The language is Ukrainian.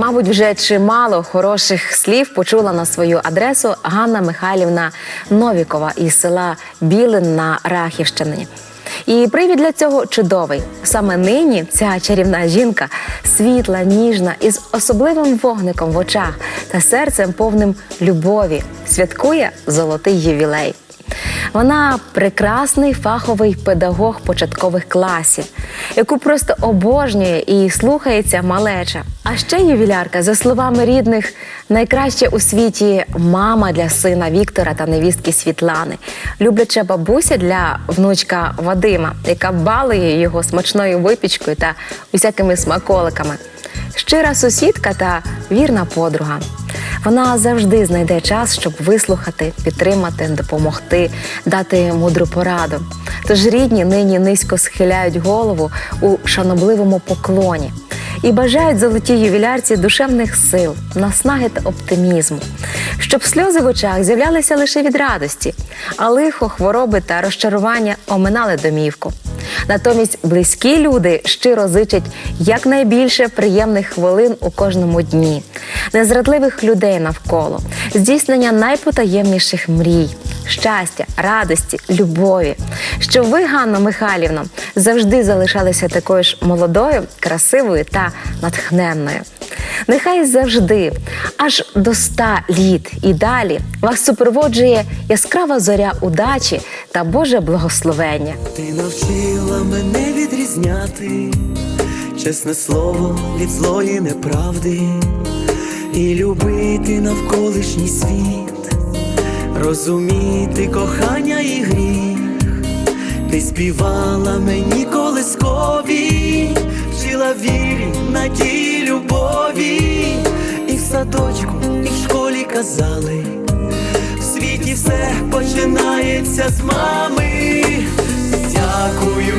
Мабуть, вже чимало хороших слів почула на свою адресу Ганна Михайлівна Новікова із села Білин на Рахівщині. І привід для цього чудовий. Саме нині ця чарівна жінка світла, ніжна, із особливим вогником в очах та серцем повним любові, святкує золотий ювілей. Вона прекрасний фаховий педагог початкових класів, яку просто обожнює і слухається малеча. А ще ювілярка, за словами рідних, найкраща у світі мама для сина Віктора та невістки Світлани, любляча бабуся для внучка Вадима, яка балує його смачною випічкою та усякими смаколиками. Щира сусідка та вірна подруга. Вона завжди знайде час, щоб вислухати, підтримати, допомогти, дати мудру пораду. Тож рідні нині низько схиляють голову у шанобливому поклоні і бажають золотій ювілярці душевних сил, наснаги та оптимізму, щоб сльози в очах з'являлися лише від радості, а лихо, хвороби та розчарування оминали домівку. Натомість близькі люди щиро зичать якнайбільше приємних хвилин у кожному дні, незрадливих людей навколо, здійснення найпотаємніших мрій, щастя, радості, любові. Щоб ви, Ганно Михайлівно, завжди залишалися такою ж молодою, красивою та натхненною. Нехай завжди, аж до ста літ і далі вас супроводжує яскрава зоря удачі та Боже благословення. Ти навчила мене відрізняти чесне слово від злої неправди і любити навколишній світ, розуміти кохання і гріх. Ти співала мені колискові, вчила вірі, надії, любові, і в садочку, і в школі казали. Світі все починається з мами. Дякую